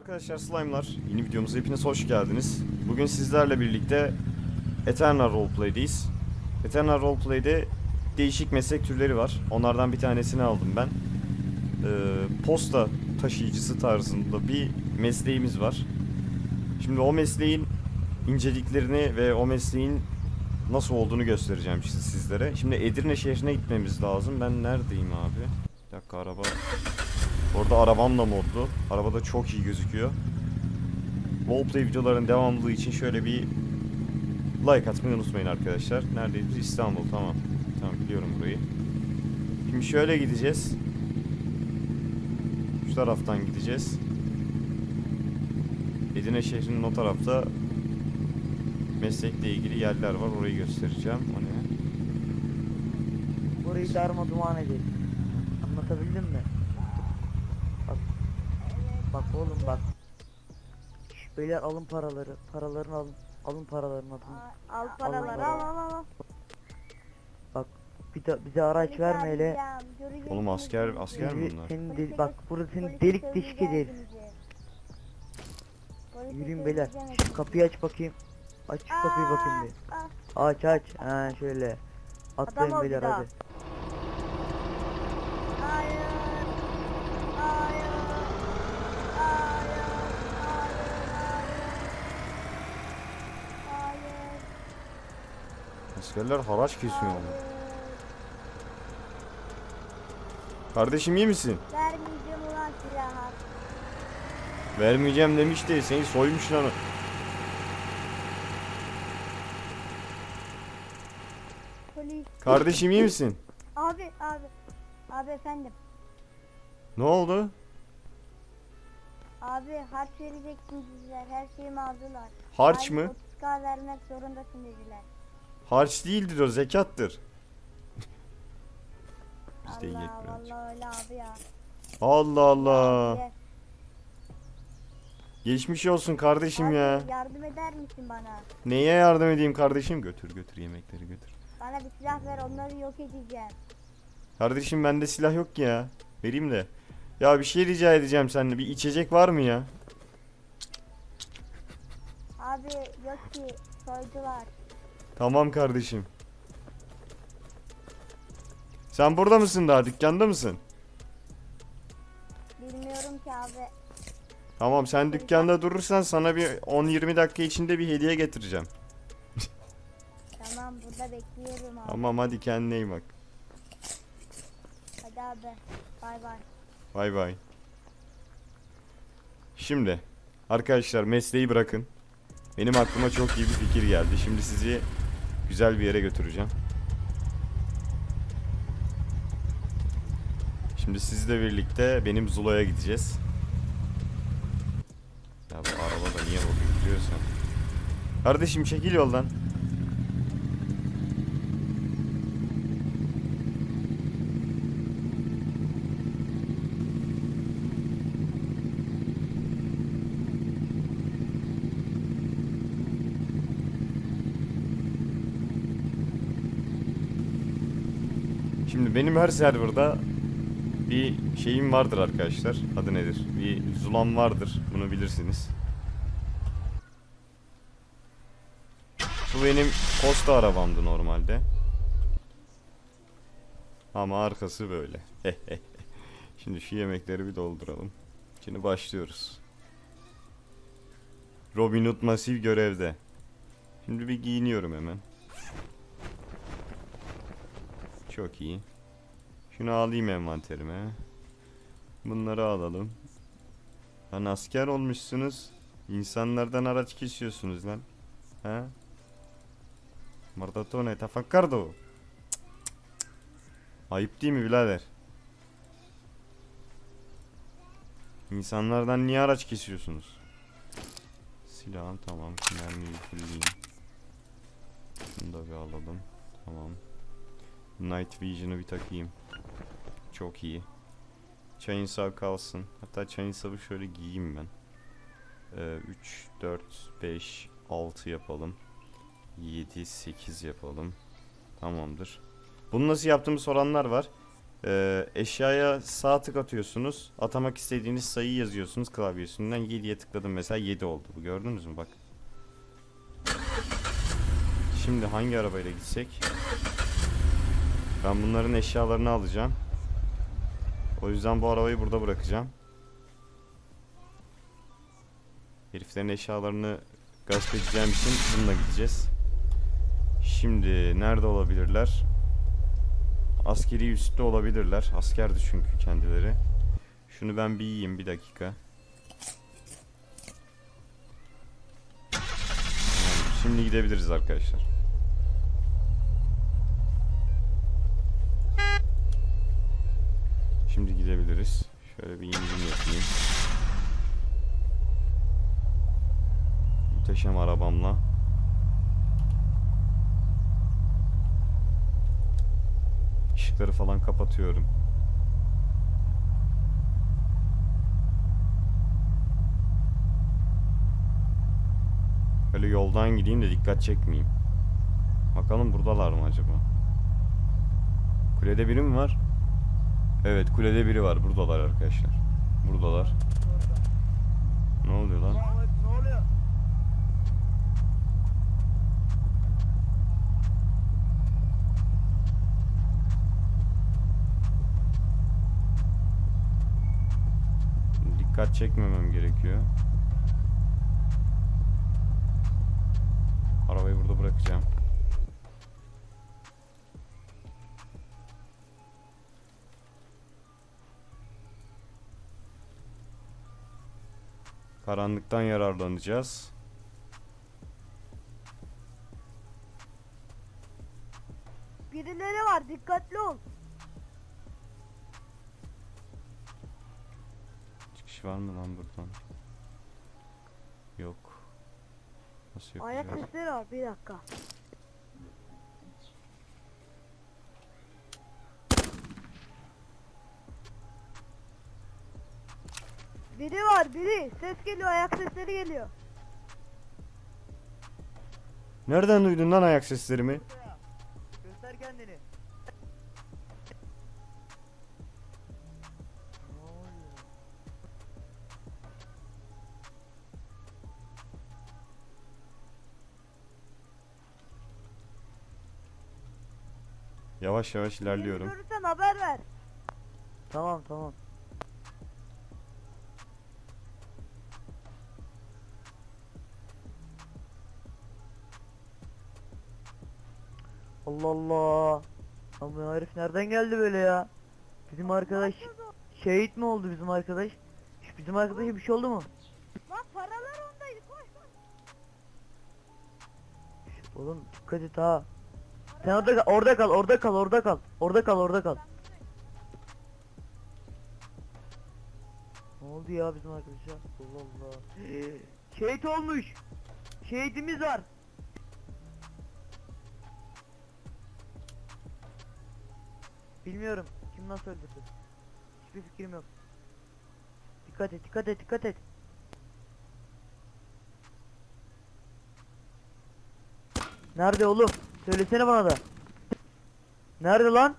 Arkadaşlar Slime'lar, yeni videomuza hepiniz hoş geldiniz. Bugün sizlerle birlikte Eternal Roleplay'deyiz. Eternal Roleplay'de değişik meslek türleri var. Onlardan bir tanesini aldım ben. Ee, posta taşıyıcısı tarzında bir mesleğimiz var. Şimdi o mesleğin inceliklerini ve o mesleğin nasıl olduğunu göstereceğim siz- sizlere. Şimdi Edirne şehrine gitmemiz lazım. Ben neredeyim abi? Bir dakika araba Orada arabam da modlu. Araba da çok iyi gözüküyor. Roleplay videoların devamlılığı için şöyle bir like atmayı unutmayın arkadaşlar. Neredeyiz? İstanbul tamam. Tamam biliyorum burayı. Şimdi şöyle gideceğiz. Şu taraftan gideceğiz. Edirne şehrinin o tarafta meslekle ilgili yerler var. Orayı göstereceğim. O ne? Burayı darma duman edelim. Anlatabildim mi? Bak. Oğlum bak. Şş, beyler alın paraları. Paralarını alın. Alın paralarını alın. Al paraları al al al. al. Bak bir de bize araç Polis verme hele. arayacağım, göreceksiniz Oğlum asker asker mi Yürü, bunlar? senin del- bak burada seni polise delik deşik söyleyeceğim ederiz. Polise Yürüyün beyler. söyleyeceğim Şu kapıyı aç bakayım. Aç şu kapıyı bakayım bir. Aç aç. Ha şöyle. Atlayın ol bir beyler daha. hadi. Hayır. Hayır. Hayır. Hayır. Hayır. Askerler haraç kesiyor. Hayır. Kardeşim iyi misin? Vermeyeceğim ulan silahı. Vermeyeceğim demiş de seni soymuş lan. o. Polis. Kardeşim iyi misin? Abi abi. Abi efendim. Ne oldu? Abi harç vereceksin dediler. Her şeyimi aldılar. Harç Aynı mı? 30k vermek zorundasın dediler. Harç değildir o zekattır. Biz de Allah birazcık. vallahi öyle abi ya. Allah Allah. Geçmiş olsun kardeşim Abi, ya. yardım eder misin bana? Neye yardım edeyim kardeşim? Götür götür yemekleri götür. Bana bir silah ver onları yok edeceğim. Kardeşim bende silah yok ki ya. Vereyim de. Ya bir şey rica edeceğim seninle. Bir içecek var mı ya? Abi yok ki soydular. Tamam kardeşim. Sen burada mısın daha? Dükkanda mısın? Bilmiyorum ki abi. Tamam sen dükkanda durursan sana bir 10-20 dakika içinde bir hediye getireceğim. Tamam burada bekliyorum abi. Tamam hadi kendine iyi bak. Hadi abi. Bay bay. Bay bay. Şimdi arkadaşlar mesleği bırakın. Benim aklıma çok iyi bir fikir geldi. Şimdi sizi güzel bir yere götüreceğim. Şimdi sizle birlikte benim Zula'ya gideceğiz. Ya bu araba da niye orada gidiyorsa. Kardeşim çekil yoldan. Şimdi benim her serverda bir şeyim vardır arkadaşlar. Adı nedir? Bir Zulam vardır. Bunu bilirsiniz. Bu benim Costa arabamdı normalde. Ama arkası böyle. Şimdi şu yemekleri bir dolduralım. Şimdi başlıyoruz. Robin Hood masif görevde. Şimdi bir giyiniyorum hemen. Çok iyi. Şunu alayım envanterime. Bunları alalım. Lan asker olmuşsunuz. İnsanlardan araç kesiyorsunuz lan. Ha? Mardatone tafakkardo. Ayıp değil mi birader? İnsanlardan niye araç kesiyorsunuz? Silahım tamam. Mermiyi fulleyeyim. Şunu da bir alalım. Tamam. Night Vision'ı bir takayım. Çok iyi. Chainsaw kalsın. Hatta Chainsaw'ı şöyle giyeyim ben. Ee, 3, 4, 5, 6 yapalım. 7, 8 yapalım. Tamamdır. Bunu nasıl yaptığımı soranlar var. Ee, eşyaya sağ tık atıyorsunuz. Atamak istediğiniz sayıyı yazıyorsunuz klavye üstünden. 7'ye tıkladım mesela 7 oldu. Bu gördünüz mü bak. Şimdi hangi arabayla gitsek? Ben bunların eşyalarını alacağım. O yüzden bu arabayı burada bırakacağım. Heriflerin eşyalarını gasp edeceğim için bununla gideceğiz. Şimdi nerede olabilirler? Askeri üstte olabilirler. Askerdi çünkü kendileri. Şunu ben bir yiyeyim bir dakika. Şimdi gidebiliriz arkadaşlar. Şimdi gidebiliriz. Şöyle bir indirim yapayım. Muhteşem arabamla. Işıkları falan kapatıyorum. Böyle yoldan gideyim de dikkat çekmeyeyim. Bakalım buradalar mı acaba? Kulede biri mi var? Evet kulede biri var. Buradalar arkadaşlar. Buradalar. Ne oluyor lan? Dikkat çekmemem gerekiyor. Arabayı burada bırakacağım. Karanlıktan yararlanacağız. Birileri var dikkatli ol. Çıkış var mı lan buradan? Yok. Nasıl yok? Ayak ya? sesleri var bir dakika. Biri var biri. Ses geliyor ayak sesleri geliyor. Nereden duydun lan ayak seslerimi? Göster kendini. Yavaş yavaş ilerliyorum. Görürsen haber ver. Tamam tamam. Allah Allah. Ama bu herif nereden geldi böyle ya? Bizim arkadaş şehit mi oldu bizim arkadaş? Şu Bizim arkadaşa bir şey oldu mu? Lan paralar ondaydı koş koş. Oğlum dikkat et ha. Sen orada kal, orada kal, orada kal, orada kal. Orada kal, orada kal. Ne oldu ya bizim arkadaşa? Allah Allah. Şehit olmuş. Şehidimiz var. Bilmiyorum. Kim nasıl öldürdü? Hiçbir fikrim yok. Dikkat et, dikkat et, dikkat et. Nerede oğlum? Söylesene bana da. Nerede lan?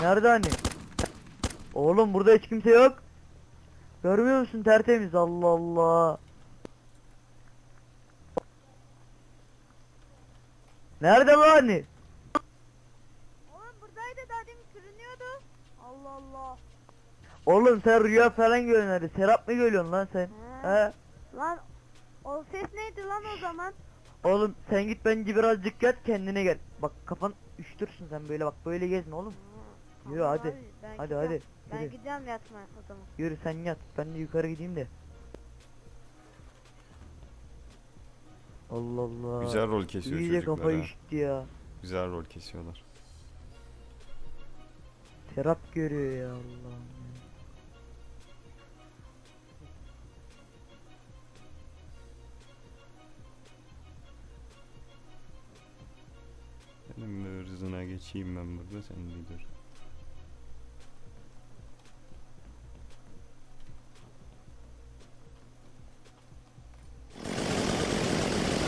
Nerede hani? Oğlum burada hiç kimse yok. Görmüyor musun tertemiz Allah Allah. Nerede lan hani? Oğlum buradaydı daha demin sürünüyordu. Allah Allah. Oğlum sen rüya falan görüyorsun hadi. Serap mı görüyorsun lan sen? He. He? Lan o ses neydi lan o zaman? Oğlum sen git bence birazcık yat kendine gel. Bak kafan üşütürsün sen böyle bak böyle gezme oğlum. Yürü Allah hadi. abi, ben Hadi gideceğim. hadi. Ben Yürü. gideceğim yatmaya o zaman. Yürü sen yat. Ben de yukarı gideyim de. Allah Allah. Güzel rol kesiyor İyice çocuklar kafayı ha. üşüttü ya. Güzel rol kesiyorlar. Serap görüyor ya ya. Senin bir hırzına geçeyim ben burada sen dur.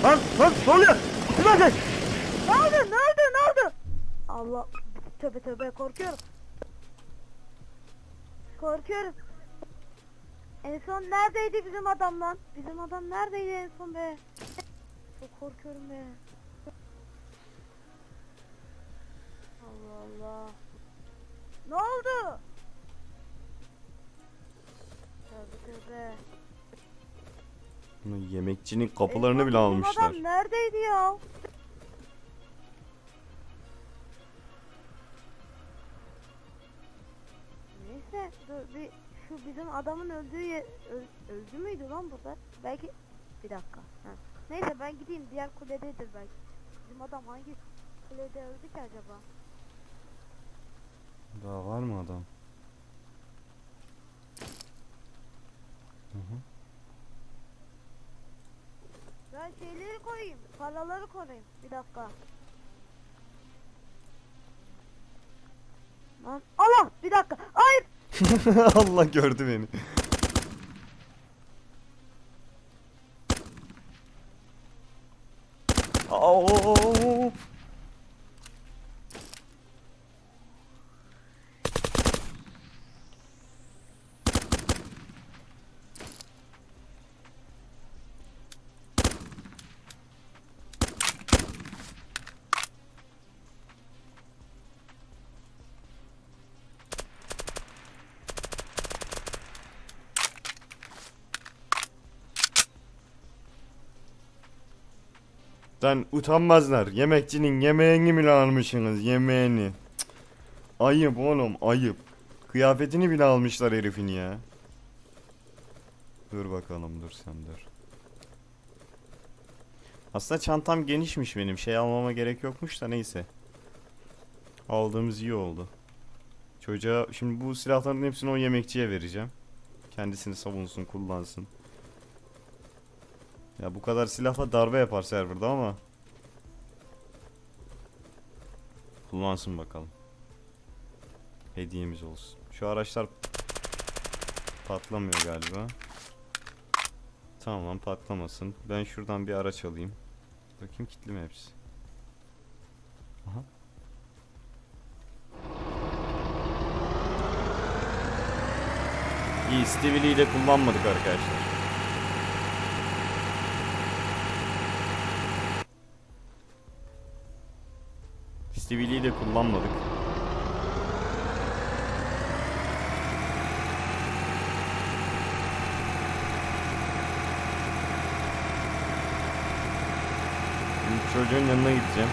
Lan lan ne oluyor? Ne oldu ne oldu ne oldu? Allah tövbe tövbe korkuyorum. Korkuyorum. En son neredeydi bizim adam lan? Bizim adam neredeydi en son be? Çok korkuyorum be. Allah Allah. Ne oldu? Tövbe tövbe. Yemekçinin kapılarını En bile almışlar. Adam neredeydi ya? Bir şu bizim adamın öldüğü yer öl- öldü müydü lan burada? Belki bir dakika. Ha. Neyse ben gideyim diğer kulededir belki. Bizim adam hangi kulede öldü ki acaba? Daha var mı adam? Hı hı. Ben şeyleri koyayım, paraları koyayım. Bir dakika. Lan Allah bir dakika. Allah gördü beni. Lan utanmazlar. Yemekçinin yemeğini bile almışsınız. Yemeğini. Cık. Ayıp oğlum ayıp. Kıyafetini bile almışlar herifin ya. Dur bakalım dur sen dur. Aslında çantam genişmiş benim. Şey almama gerek yokmuş da neyse. Aldığımız iyi oldu. Çocuğa şimdi bu silahların hepsini o yemekçiye vereceğim. Kendisini savunsun, kullansın. Ya bu kadar silahla darbe yapar serverda ama. Kullansın bakalım. Hediyemiz olsun. Şu araçlar patlamıyor galiba. Tamam patlamasın. Ben şuradan bir araç alayım. Bakayım kilitli mi hepsi? Aha. İyi Stevie Lee'yi de kullanmadık arkadaşlar. Stevie Lee'yi de kullanmadık. Şimdi çocuğun yanına gideceğim.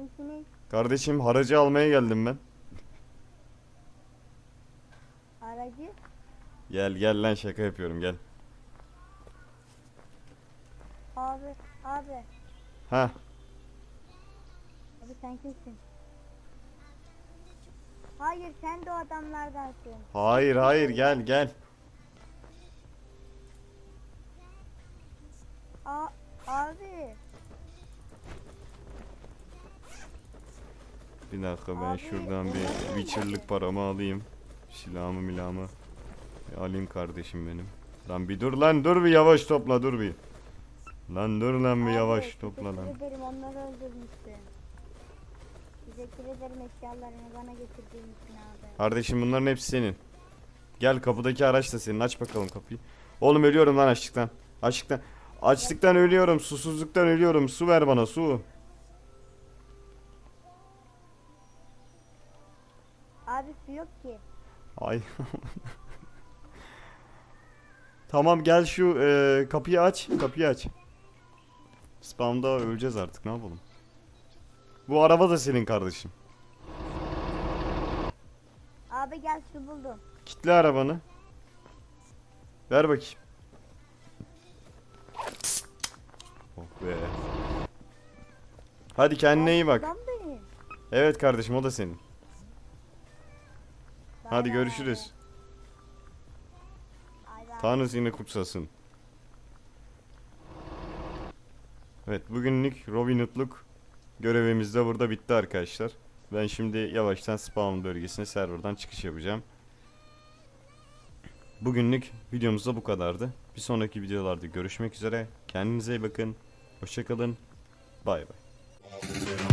Kimsiniz? Kardeşim haracı almaya geldim ben. Aracı? Gel gel lan şaka yapıyorum gel. Abi, abi. Ha Abi sen kimsin? Hayır sen de o adamlardansın. hayır hayır gel gel. A abi. Bir dakika ben şuradan bir Witcher'lık paramı alayım. Silahımı milahımı bir alayım kardeşim benim. Lan bir dur lan dur bir yavaş topla dur bir. Lan dur lan bir yavaş topla lan. Teşekkür ederim onları öldürmüşsün. Teşekkür ederim eşyalarını bana getirdiğin için abi. Kardeşim bunların hepsi senin. Gel kapıdaki araç da senin aç bakalım kapıyı. Oğlum ölüyorum lan açlıktan. Açlıktan. Açlıktan ölüyorum susuzluktan ölüyorum su ver bana su. Yok ki. Ay. tamam gel şu e, kapıyı aç. Kapıyı aç. Spamda öleceğiz artık ne yapalım. Bu araba da senin kardeşim. Abi gel su buldum. Kitle arabanı. Ver bakayım. Oh be. Hadi kendine iyi bak. Evet kardeşim o da senin. Hadi görüşürüz. Tanrı seni kutsasın. Evet bugünlük Robin Hood'luk görevimiz de burada bitti arkadaşlar. Ben şimdi yavaştan spawn bölgesine serverdan çıkış yapacağım. Bugünlük videomuz da bu kadardı. Bir sonraki videolarda görüşmek üzere. Kendinize iyi bakın. Hoşçakalın. Bay bay.